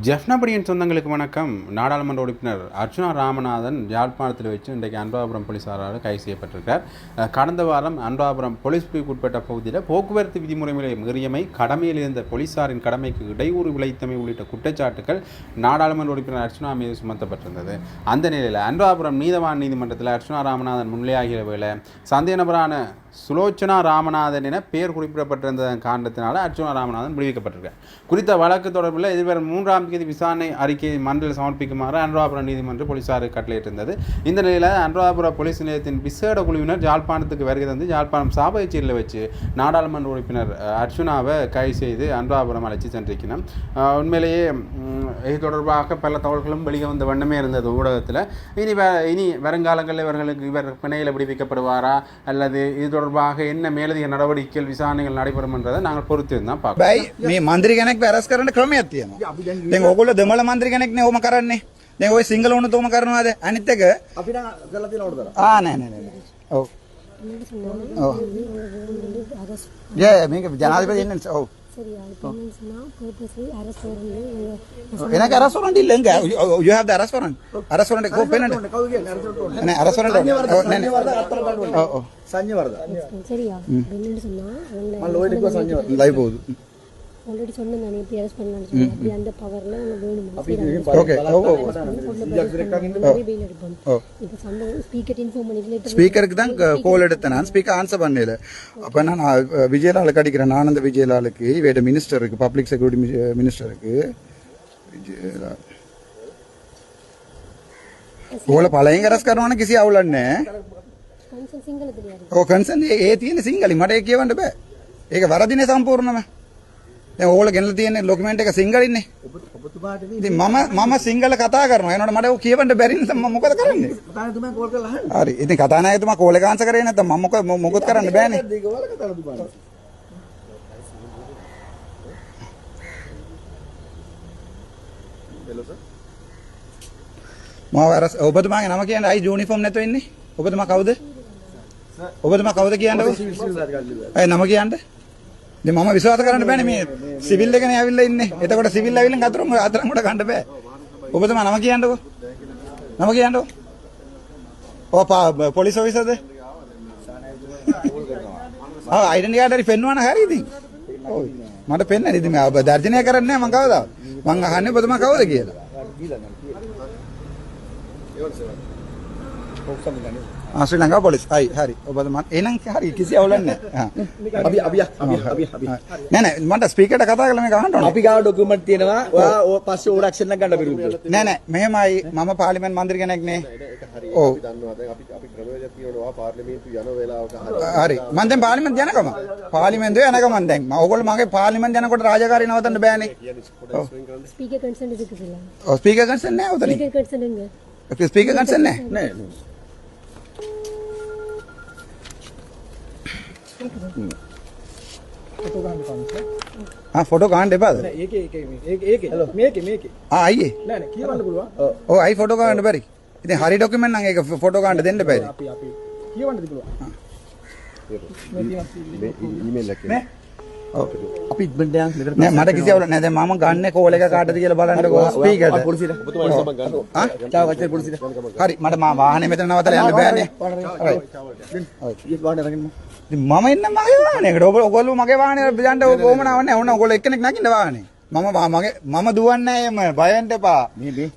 ஜெஃப்னபடியின் சொந்தங்களுக்கு வணக்கம். நாடாளுமன்ற உறுப்பினர் அர்ச்சுனா ராமநாதன் யாழ்ப்பாணத்தில் வச்சு இன்றைக்கு அன்றாபுரம் போலீஸாரால் கைது செய்யப்பட்டிருக்கார் கடந்த வாரம் அன்றாபுரம் போலீஸ் பிரிவுக்கு உட்பட்ட பகுதியில் போக்குவரத்து விதிமுறைகளை மீறியமை கடமையில் இருந்த போலீசாரின் கடமைக்கு இடையூறு விளைத்தமை உள்ளிட்ட குற்றச்சாட்டுகள் நாடாளுமன்ற உறுப்பினர் அர்ச்சுனா மீது சுமத்தப்பட்டிருந்தது. அந்த நிலையில் அன்றாபுரம் நீதவான் நீதிமன்றத்தில் அர்ச்சுனா ராமநாதன் முன்னிலையாகிற வேளை சந்தேக நபரான சுலோச்சனா ராமநாதன் என பெயர் குறிப்பிடப்பட்டிருந்ததன் காரணத்தினால அர்ச்சுனா ராமநாதன் விடுவிக்கப்பட்டிருக்கார். குறித்த வழக்கு தொடர்பில் எதிர்வரும் மூன்றாம் தேதி விசாரணை அறிக்கையை மன்றில் சமர்ப்பிக்குமாறு அனுராபுரம் நீதிமன்ற போலீசார் கட்டளையிட்டிருந்தது. இந்த நிலையில் அனுராபுரம் போலீஸ் நிலையத்தின் விசேட குழுவினர் யாழ்ப்பாணத்துக்கு வருகை தந்து யாழ்ப்பாணம் சாபகச்சேரியில் வச்சு நாடாளுமன்ற உறுப்பினர் அர்ச்சுனாவை கைது செய்து அனுராபுரம் அழைச்சி சென்றிருக்கணும். உண்மையிலேயே இது தொடர்பாக பல தகவல்களும் வெளியே வந்த வண்ணமே இருந்தது ஊடகத்தில். இனி வே இனி வருங்காலங்களில் இவர்களுக்கு இவர் பிணையில் விடுவிக்கப்படுவாரா அல்லது இது தொடர்பாக என்ன மேலதிக நடவடிக்கைகள் விசாரணைகள் நடைபெறும் என்றதை நாங்கள் பொறுத்திருந்தான் பார்ப்போம் බැයි මේ මන්ත්‍රී කෙනෙක් වැරස් කරන්න ක්‍රමයක් තියෙනවා. දැන් ඔයගොල්ලෝ දෙමළ මන්ත්‍රී කෙනෙක්නේ ඕම කරන්නේ. දැන් ඔය සිංහල වුණත් ඕම කරනවාද? අනිත් එක අපිට කරලා තියෙනවද තරම්? ආ නෑ නෑ නෑ. නෑ. ඔව්. ඔව්. ය මේක ජනාධිපති ඉන්නේ ඔව්. எனக்கு ரெஸ்டாரண்ட் இல்லங்க. You have the restaurant restaurant கோ பேனண்ட் நான் ரெஸ்டாரண்ட் நான் வரದ ಸಂಜೆ வரದ சரியா சொன்னா ಲೈವ್ ಹೋಗುದು ஆல்ரெடி சொன்னேன் நான் எப்படி அரெஸ்ட் பண்ணலாம்னு சொல்லி அப்படி அந்த பவர்ல உங்களுக்கு வேணுமா අපි ඉතින් Okay, ඔව් ඔව් வெயில் எடுப்போம் ඔව් இப்போ சம்பவம் ஸ்பீக்கர் இன்ஃபார்ம் பண்ணி லேட்டர் ஸ்பீக்கருக்கு தான் கோல் எடுத்தேன் நான் ஸ்பீக்கர் ஆன்சர் பண்ணல அப்போ நான் அஹ், விஜயலாலுக்கு அடிக்கிறேன் ஆனந்த விஜயலாலுக்கு இவேட மினிஸ்டருக்கு பப்ளிக் செக்யூரிட்டி மினிஸ்டருக்கு විජයලාල් ඕල පලයෙන් ගරස් කරනවන කිසි අවුලන්නේ கன்சல் சிங்கள தெரியாது ඕ කන්සන් ඒ තියෙන සිංහලි මට ඒ කියවන්න බෑ ඒක වරදිනේ සම්පූර්ණම දැන් ඕල ගෙනලා තියෙන ડોකියුමන්ට් එක සිංහලින්නේ ඔබතුමාට ඉතින් මම මම සිංහල කතා කරනවා එනකොට මට ඒක කියවන්න බැරි නිසා මම මොකද කරන්නේ කතානායකතුමා කෝල් කරලා අහන්න. හරි ඉතින් කතානායකතුමා කෝල් එක ආන්සර් කරේ නැත්නම් මම මොකද මොකද කරන්න බෑනේ දෙක වල කතානායකතුමාට. Hello sir. මාව අරස් ඔබතුමාගේ නම කියන්න අයි යුනිෆෝම් නැතුව ඉන්නේ ඔබතුමා කවුද ඔබතුමා කවුද අධිකාරිය. අය නම කියන්න ඉතින් මම විශ්වාස කරන්න බෑනේ මේ සිවිල් එකනේ ඇවිල්ලා ඉන්නේ. එතකොට සිවිල් ඇවිල්ලා අතරම අතරම උඩ ගන්න බෑ. ඔබතුමා නම කියන්නකෝ. නම කියන්නකෝ. ඔව් පා- පොලිස් ඔෆිසර්ද ආ ඩෙන්ටි කාඩ් හරි පෙන්වන්න හරි ඉතින්. ඔව්. මට පෙන්නන්න ඉතින් මම දර්ශනය කරන්නේ නැහැ මම කවදාවත්. මං අහන්නේ ඔබතුමා කවුද කියලා. ආ ශ්‍රී ලංකා පොලිස් අයි හරි ඔබතුමන් එහෙනම් හරි කිසි අවුලක් නැහැ අපි අපි අපි අපි අපි නෑ නෑ මට ස්පීකර්ට කතා කරලා මේක අහන්න ඕනේ අපි ගාව ડોකියුමන්ට් තියෙනවා ඔයා පස්සේ ඕඩක්ෂන් එක ගන්න බිරුද්ද නෑ නෑ මෙහෙමයි මම පාර්ලිමේන්තු මන්ත්‍රී කෙනෙක් නේ ඔව් අපි දන්නවා දැන් අපි අපි ක්‍රමවේදයක් තියෙනවා පාර්ලිමේන්තු යන වෙලාවක හරි මම දැන් පාර්ලිමේන්තු යනකම පාර්ලිමේන්තු යනකම මම දැන් ඔයගොල්ලෝ මගේ පාර්ලිමේන්තු යනකොට රාජකාරී නවත්තන්න බෑනේ ස්පීකර් කන්සර්න් එක කිව්ලා ඔව් ස්පීකර් කන්සර්න් නෑ උතන ස්පීකර් කන්සර්න් නෑ ස්පීකර් කන්සර්න් නෑ නෑ ෆොටෝ කාණ්ඩ එපාද? ආයේ ඕ අයි ෆොටෝ කාණ්ඩ බැරි. ඉතින් හරි ඩොකිමෙන්ට් නම් ඒක ෆොටෝ කාණ්ඩ දෙන්න බැරි. අපි ඉක්මනට යන්න මෙතන නෑ මට කිසිවල නෑ. දැන් මම ගන්න කෝල් එක කාටද කියලා බලන්නකෝ. ස්පීකර් පොලිසියට. ඔබතුමා ඉස්සම ගන්න. ආ? චාව කච්චර පොලිසියට. හරි මට මා වාහනේ මෙතන නවතලා යන්න බෑනේ හරි. හරි. ඊට වාහනේ අරගෙන මම ඉන්න මගේ වාහනයකට ඔබ ඔයගොල්ලෝ මගේ වාහනේ යන්න කොහොමනාවක් නැහැ. ඕන ඔයගොල්ලෝ එක්කෙනෙක් නගින්න වාහනේ. මම මගේ මම දුවන්නේ නැහැ එම බයෙන්ට එපා.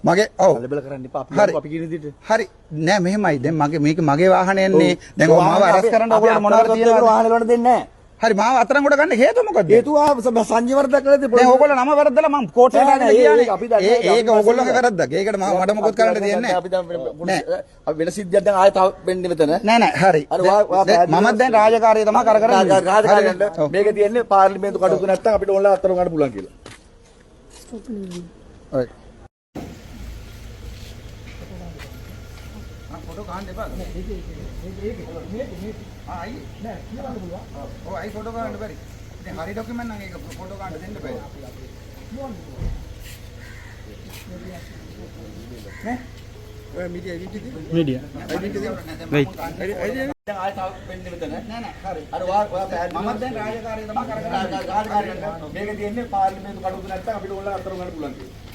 මගේ ඔව්. කලබල කරන්න එපා අපි. අපි කියන විදිහට හරි. නෑ මෙහෙමයි. දැන් මගේ මේක මගේ වාහනේ එන්නේ. දැන් ඔය මාව අරස් කරන්න ඔයගොල්ලෝ මොනවද තියනවද? වාහනේ වලට දෙන්නේ නැහැ හරි මාව අතරන් ගොඩ ගන්න හේතුව මොකද? හේතුව සංජය වරදක් කරලා තිබුණා. දැන් ඕගොල්ලෝ නම වරද්දලා මම කෝට් එකට ආගෙන කියන්නේ. අපි දන්නේ ඒක ඕගොල්ලෝගේ වරද්දක්. ඒකට මම මට මොකද කරන්න දෙන්නේ නැහැ. අපි දැන් අපි වෙන සිද්ධියක් දැන් ආයෙ තව වෙන්නේ මෙතන. නෑ නෑ හරි. මම දැන් රාජකාරිය තමයි කර කර ඉන්නේ. රාජකාරිය මේක තියෙන්නේ පාර්ලිමේන්තු කටයුතු නැත්තම් අපිට ඕනලා අතරන් ගන්න පුළුවන් කියලා. ඔය ඔය. ගන්න එපා. ආ අයි නෑ කියවන්න පුළුවන්. ඔව් අයි ෆොටෝ ගන්න බැරි. ඉතින් හරි ડોකියුමන්ට් නම් ඒක ෆොටෝ ගන්න දෙන්න බෑ. නේ? ඔය මීඩියා එඩිට් එකේ මීඩියා එඩිට් එකේ Wait. දැන් ආයෙ තව වෙන්නේ මෙතන. නෑ නෑ හරි. අර වා වා මමත් දැන් රාජකාරිය තමයි කර කර ඉන්නේ. රාජකාරියට මේක තියෙන්නේ පාර්ලිමේන්තු කටයුතු නැත්තම් අපිට ඕනලා අත්තර ගන්න පුළුවන් කියලා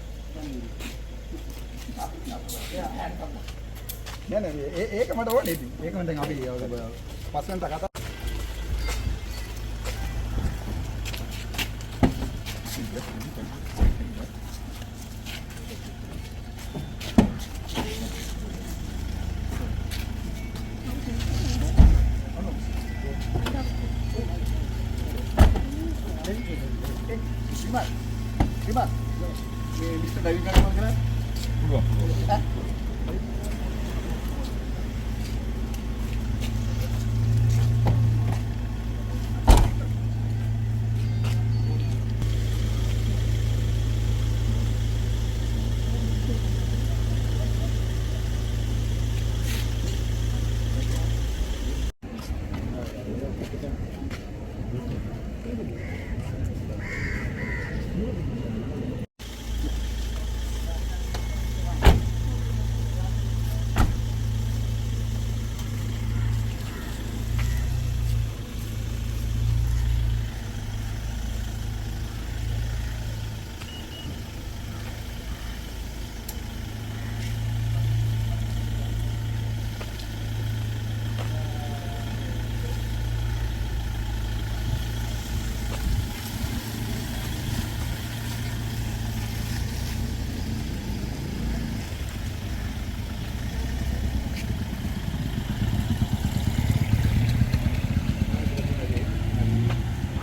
ඒ- ඒක මට ඕනේ ඉතින්. ඒක මම දැන් අපි පස්සෙන් කතා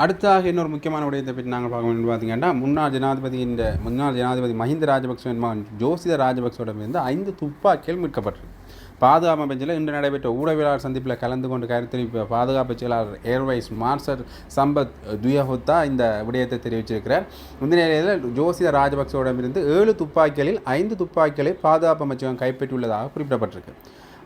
அடுத்ததாக இன்னொரு முக்கியமான விடயத்தை பற்றி நாங்கள் பார்க்க வேண்டும். பார்த்தீங்கன்னா முன்னாள் ஜனாதிபதியின் முன்னாள் ஜனாதிபதி மஹிந்த ராஜபக்சவின் மகன் ஜோசித ராஜபக்சவிடமிருந்து ஐந்து துப்பாக்கிகள் மீட்கப்பட்டது. பாதுகாப்பு அமைச்சில் இன்று நடைபெற்ற ஊடகவியலாளர் சந்திப்பில் கலந்து கொண்டு கருத்தரிப்பு பாதுகாப்பு செயலாளர் ஏர்வைஸ் மார்ஷல் சம்பத் துயஹுத்தா இந்த விடயத்தை தெரிவிச்சிருக்கிறார். இந்த நிலையில் ஜோசித ராஜபக்சவிடமிருந்து ஏழு துப்பாக்கிகளில் ஐந்து துப்பாக்கிகளை பாதுகாப்பு அமைச்சகம் கைப்பற்றியுள்ளதாக குறிப்பிடப்பட்டிருக்கு.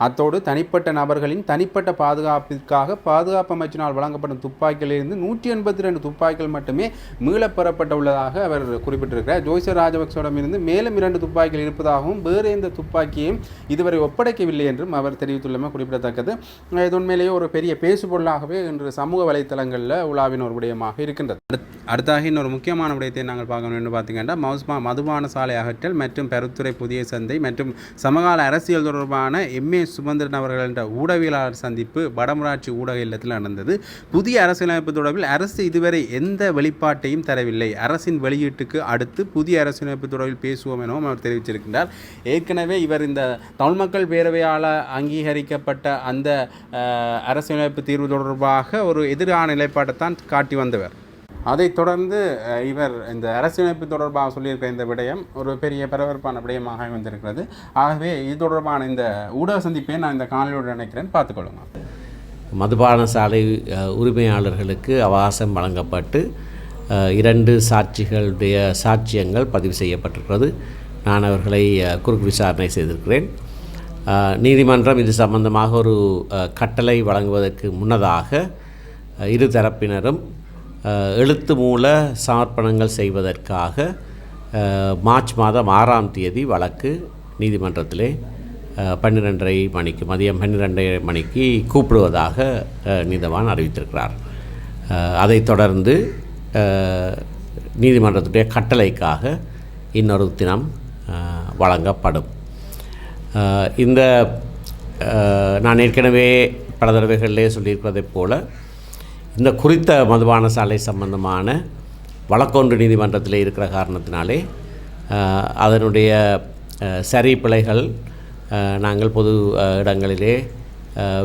அத்தோடு தனிப்பட்ட நபர்களின் தனிப்பட்ட பாதுகாப்பிற்காக பாதுகாப்பு அமைச்சினால் வழங்கப்படும் துப்பாக்கிகளிலிருந்து நூற்றி எண்பத்தி ரெண்டு துப்பாக்கிகள் மட்டுமே மீளப் பெறப்பட்ட உள்ளதாக அவர் குறிப்பிட்டிருக்கிறார். ஜோய்சர் ராஜபக்சவிடமிருந்து மேலும் இரண்டு துப்பாக்கிகள் இருப்பதாகவும் வேறு எந்த துப்பாக்கியையும் இதுவரை ஒப்படைக்கவில்லை என்றும் அவர் தெரிவித்துள்ளமை குறிப்பிடத்தக்கது. இது உண்மையிலேயே ஒரு பெரிய பேசுபொருளாகவே இன்று சமூக வலைத்தளங்களில் உலாவின் ஒரு விடயமாக இருக்கின்றது. அடுத்- அடுத்தாக இன்னொரு முக்கியமான விடயத்தை நாங்கள் பார்க்கணும் என்று பார்த்தீங்கன்னா மௌஸ்மா மதுபான சாலை அகற்றல் மற்றும் பெருத்துறை புதிய சந்தை மற்றும் சமகால அரசியல் தொடர்பான எம்ஏ சுமந்திரன் அவர்கள் என்ற ஊடகவியலாளர் சந்திப்பு வடமராட்சி ஊடக இல்லத்தில் நடந்தது. புதிய அரசியலமைப்பு தொடர்பில் அரசு இதுவரை எந்த வெளிப்பாட்டையும் தரவில்லை. அரசின் வெளியீட்டுக்கு அடுத்து புதிய அரசியலமைப்பு தொடர்பில் பேசுவோம் எனவும் அவர் தெரிவிச்சிருக்கின்றார் ஏற்கனவே இவர் இந்த தமிழ் மக்கள் பேரவையால் அங்கீகரிக்கப்பட்ட அந்த அரசியலமைப்பு தீர்வு தொடர்பாக ஒரு எதிரான நிலைப்பாட்டை தான் காட்டி வந்தவர். அதைத் தொடர்ந்து இவர் இந்த அரசியலமைப்பு தொடர்பாக சொல்லியிருக்கிற இந்த விடயம் ஒரு பெரிய பரபரப்பான விடயமாக வந்திருக்கிறது ஆகவே இது தொடர்பான இந்த ஊடக சந்திப்பை நான் இந்த காணொலியோடு நினைக்கிறேன் பார்த்துக்கொள்ளுங்க மதுபான சாலை உரிமையாளர்களுக்கு அவகாசம் வழங்கப்பட்டு இரண்டு சாட்சிகளுடைய சாட்சியங்கள் பதிவு செய்யப்பட்டிருக்கிறது. நான் அவர்களை குறுக்கு விசாரணை செய்திருக்கிறேன். நீதிமன்றம் இது சம்பந்தமாக ஒரு கட்டளை வழங்குவதற்கு முன்னதாக இரு தரப்பினரும் எழுத்து மூல சமர்ப்பணங்கள் செய்வதற்காக மார்ச் மாதம் ஆறாம் தேதி வழக்கு நீதிமன்றத்திலே பன்னிரெண்டரை மணிக்கு மதியம் பன்னிரெண்டரை மணிக்கு கூப்பிடுவதாக நீதவான் அறிவித்திருக்கிறார். அதைத் தொடர்ந்து நீதிமன்றத்துடைய கட்டளைக்காக இன்னொரு தினம் வழங்கப்படும். இந்த நான் ஏற்கனவே பல தடவைகளிலே சொல்லியிருப்பதைப் போல இந்த குறித்த மதுபான சாலை சம்பந்தமான வழக்கொன்று நீதிமன்றத்தில் இருக்கிற காரணத்தினாலே அதனுடைய சரி பிழைகள் நாங்கள் பொது இடங்களிலே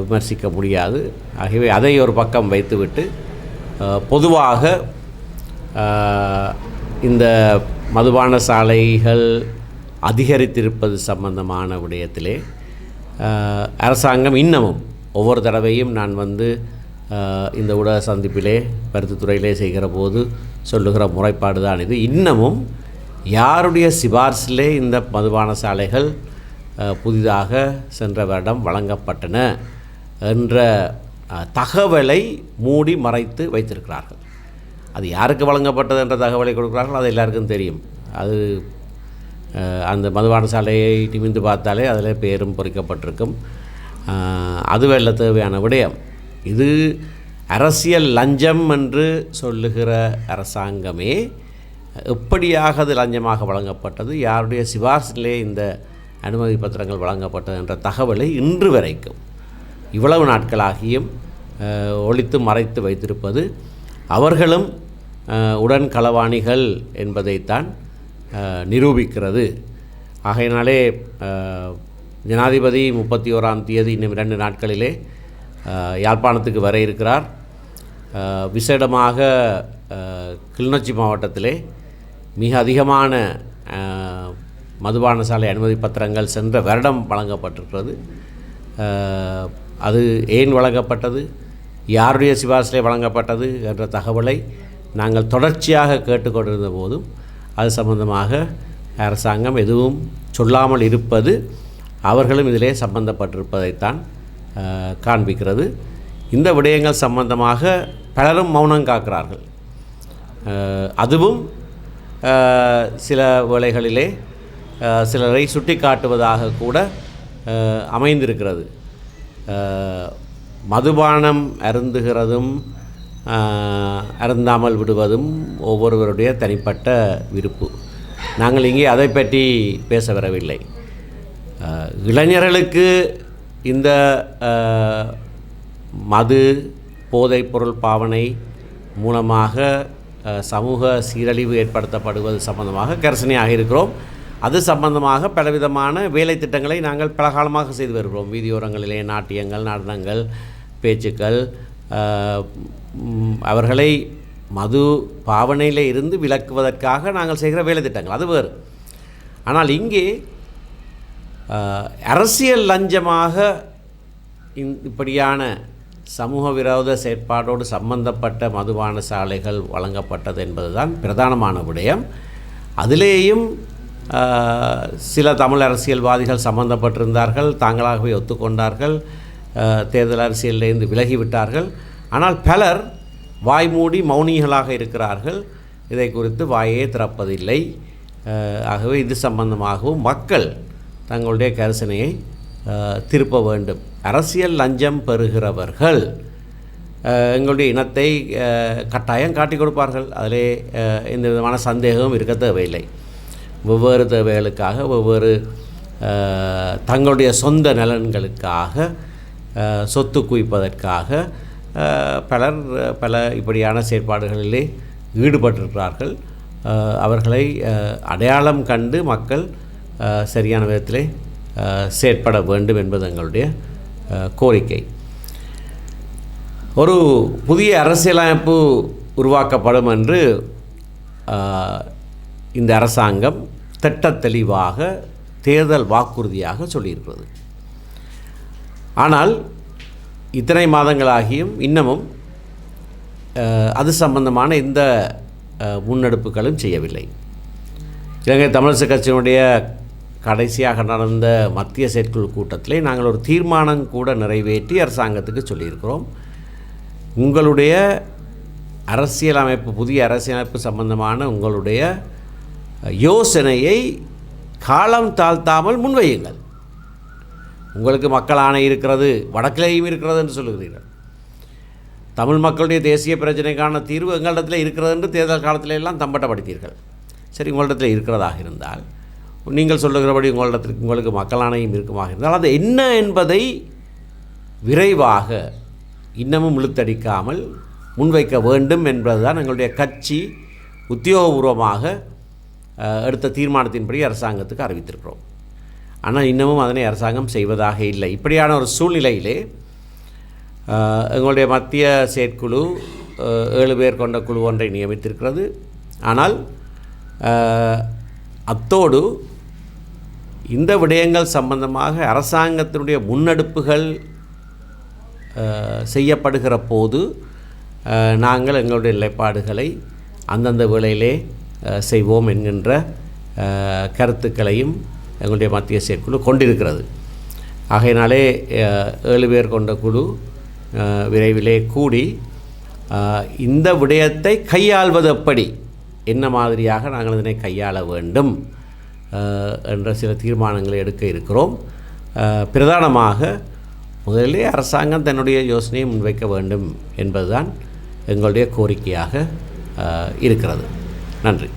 விமர்சிக்க முடியாது. ஆகவே அதை ஒரு பக்கம் வைத்துவிட்டு பொதுவாக இந்த மதுபான சாலைகள் அதிகரித்திருப்பது சம்பந்தமான விடயத்திலே அரசாங்கம் இன்னமும் ஒவ்வொரு தடவையும் நான் வந்து இந்த ஊடக சந்திப்பிலே பருத்தித்துறையிலே செய்கிற போது சொல்லுகிற முறைப்பாடு தான் இது. இன்னமும் யாருடைய சிபார்சிலே இந்த மதுபான சாலைகள் புதிதாக சென்ற வருடம் வழங்கப்பட்டன என்ற தகவலை மூடி மறைத்து வைத்திருக்கிறார்கள். அது யாருக்கு வழங்கப்பட்டது என்ற தகவலை கொடுக்குறார்கள்? அது எல்லாருக்கும் தெரியும். அது அந்த மதுபான சாலையை நிமிந்து பார்த்தாலே அதில் பேரும் பொறிக்கப்பட்டிருக்கும். அஹ், அதுவல்ல தேவையான விடயம். இது அரசியல் லஞ்சம் என்று சொல்லுகிற அரசாங்கமே. எப்படியாக அது லஞ்சமாக வழங்கப்பட்டது. யாருடைய சிபார்சிலே இந்த அனுமதி பத்திரங்கள் வழங்கப்பட்டது என்ற தகவலை இன்று வரைக்கும் இவ்வளவு நாட்களாகியும் ஒழித்து மறைத்து வைத்திருப்பது அவர்களும் உடன் களவாணிகள் என்பதைத்தான் நிரூபிக்கிறது. ஆகையினாலே ஜனாதிபதி முப்பத்தி ஓராம் தேதி இன்னும் இரண்டு நாட்களிலே யாழ்ப்பாணத்துக்கு வர இருக்கிறார். விசேடமாக கிளிநொச்சி மாவட்டத்திலே மிக அதிகமான மதுபான சாலை அனுமதி பத்திரங்கள் சென்ற வருடம் வழங்கப்பட்டிருக்கிறது. அது ஏன் வழங்கப்பட்டது? யாருடைய சிபாரிசிலே வழங்கப்பட்டது என்ற தகவலை நாங்கள் தொடர்ச்சியாக கேட்டுக்கொண்டிருந்த போதும் அது சம்பந்தமாக அரசாங்கம் எதுவும் சொல்லாமல் இருப்பது அவர்களும் இதிலே சம்பந்தப்பட்டிருப்பதைத்தான் காண்பிக்கிறது. இந்த விடயங்கள் சம்பந்தமாக பலரும் மௌனம் காக்கிறார்கள். அதுவும் சில வேளைகளிலே சிலரை சுட்டி காட்டுவதாக கூட அமைந்திருக்கிறது. மதுபானம் அருந்துகிறதும் அருந்தாமல் விடுவதும் ஒவ்வொருவருடைய தனிப்பட்ட விருப்பு. நாங்கள் இங்கே அதை பற்றி பேச வரவில்லை. இளைஞர்களுக்கு இந்த மது போதைப்பொருள் பாவனை மூலமாக சமூக சீரழிவு ஏற்படுத்தப்படுவது சம்பந்தமாக கரிசனையாக இருக்கிறோம். அது சம்பந்தமாக பலவிதமான வேலை திட்டங்களை நாங்கள் பலகாலமாக செய்து வருகிறோம். வீதியோரங்களிலே நாட்டியங்கள் நடனங்கள் பேச்சுக்கள் அவர்களை மது பாவனையில் இருந்து விலக்குவதற்காக நாங்கள் செய்கிற வேலை திட்டங்கள். அது வேறு. ஆனால் இங்கே அரசியல் லஞ்சமாக இந் இப்படியான சமூக விரோத செயற்பாடோடு சம்பந்தப்பட்ட மதுபான சாலைகள் வழங்கப்பட்டது என்பதுதான் பிரதானமான விடயம். அதிலேயும் சில தமிழ் அரசியல்வாதிகள் சம்பந்தப்பட்டிருந்தார்கள் தாங்களாகவே ஒத்துக்கொண்டார்கள் தேர்தல் அரசியலிருந்து விலகிவிட்டார்கள். ஆனால் பலர் வாய்மூடி மௌனிகளாக இருக்கிறார்கள். இதை குறித்து வாயே திறப்பதில்லை. ஆகவே இது சம்பந்தமாகவும் மக்கள் தங்களுடைய கரிசனையை திருப்ப வேண்டும். அரசியல் லஞ்சம் பெறுகிறவர்கள் எங்களுடைய இனத்தை கட்டாயம் காட்டிக் கொடுப்பார்கள். அதிலே எந்த விதமான சந்தேகமும் இருக்க தேவையில்லை. வெவ்வேறு தேவைகளுக்காக வெவ்வேறு தங்களுடைய சொந்த நலன்களுக்காக சொத்து குவிப்பதற்காக பலர் பல இப்படியான செயற்பாடுகளிலே ஈடுபட்டிருக்கிறார்கள். அவர்களை அடையாளம் கண்டு மக்கள் சரியான விதத்திலே செயற்பட வேண்டும் என்பது எங்களுடைய கோரிக்கை. ஒரு புதிய அரசியலமைப்பு உருவாக்கப்படும் என்று இந்த அரசாங்கம் திட்ட தெளிவாக தேர்தல் வாக்குறுதியாக சொல்லியிருக்கிறது. ஆனால் இத்தனை மாதங்களாகியும் இன்னமும் அது சம்பந்தமான எந்த முன்னெடுப்புகளும் செய்யவில்லை. இலங்கை தமிழரசு கட்சியினுடைய கடைசியாக நடந்த மத்திய செயற்குழு கூட்டத்திலே நாங்கள் ஒரு தீர்மானம் கூட நிறைவேற்றி அரசாங்கத்துக்கு சொல்லியிருக்கிறோம். உங்களுடைய அரசியலமைப்பு புதிய அரசியலமைப்பு சம்பந்தமான உங்களுடைய யோசனையை காலம் தாழ்த்தாமல் முன்வையுங்கள். உங்களுக்கு மக்கள் ஆணை இருக்கிறது வடக்கிலேயும் இருக்கிறது என்று சொல்லுகிறீர்கள். தமிழ் மக்களுடைய தேசிய பிரச்சனைக்கான தீர்வு எங்களிடத்தில் இருக்கிறது என்று தேர்தல் காலத்திலெல்லாம் தம்பட்டப்படுத்தீர்கள். சரி உங்களிடத்தில் இருக்கிறதாக இருந்தால் நீங்கள் சொல்லுகிறபடி உங்களிடத்திற்கு உங்களுக்கு மக்கள் ஆணையம் இருக்குமாக இருந்தால் அது என்ன என்பதை விரைவாக இன்னமும் இழுத்தடிக்காமல் முன்வைக்க வேண்டும் என்பதுதான் எங்களுடைய கட்சி உத்தியோகபூர்வமாக எடுத்த தீர்மானத்தின்படி அரசாங்கத்துக்கு அறிவித்திருக்கிறோம். ஆனால் இன்னமும் அதனை அரசாங்கம் செய்வதாக இல்லை. இப்படியான ஒரு சூழ்நிலையிலே எங்களுடைய மத்திய செயற்குழு ஏழு பேர் கொண்ட குழு ஒன்றை நியமித்திருக்கிறது. ஆனால் அத்தோடு இந்த விடயங்கள் சம்பந்தமாக அரசாங்கத்தினுடைய முன்னெடுப்புகள் செய்யப்படுகிற போது நாங்கள் எங்களுடைய நிலைப்பாடுகளை அந்தந்த வேளையிலே செய்வோம் என்கின்ற கருத்துக்களையும் எங்களுடைய மத்திய செயற்குழு கொண்டிருக்கிறது. ஆகையினாலே ஏழு பேர் கொண்ட குழு விரைவிலே கூடி இந்த விடயத்தை கையாள்வது எப்படி என்ன மாதிரியாக நாங்கள் இதனை கையாள வேண்டும்? என்ற சில தீர்மானங்களை எடுக்க இருக்கிறோம். பிரதானமாக முதலிலே அரசாங்கம் தன்னுடைய யோசனையை முன்வைக்க வேண்டும் என்பதுதான் எங்களுடைய கோரிக்கையாக இருக்கிறது. நன்றி.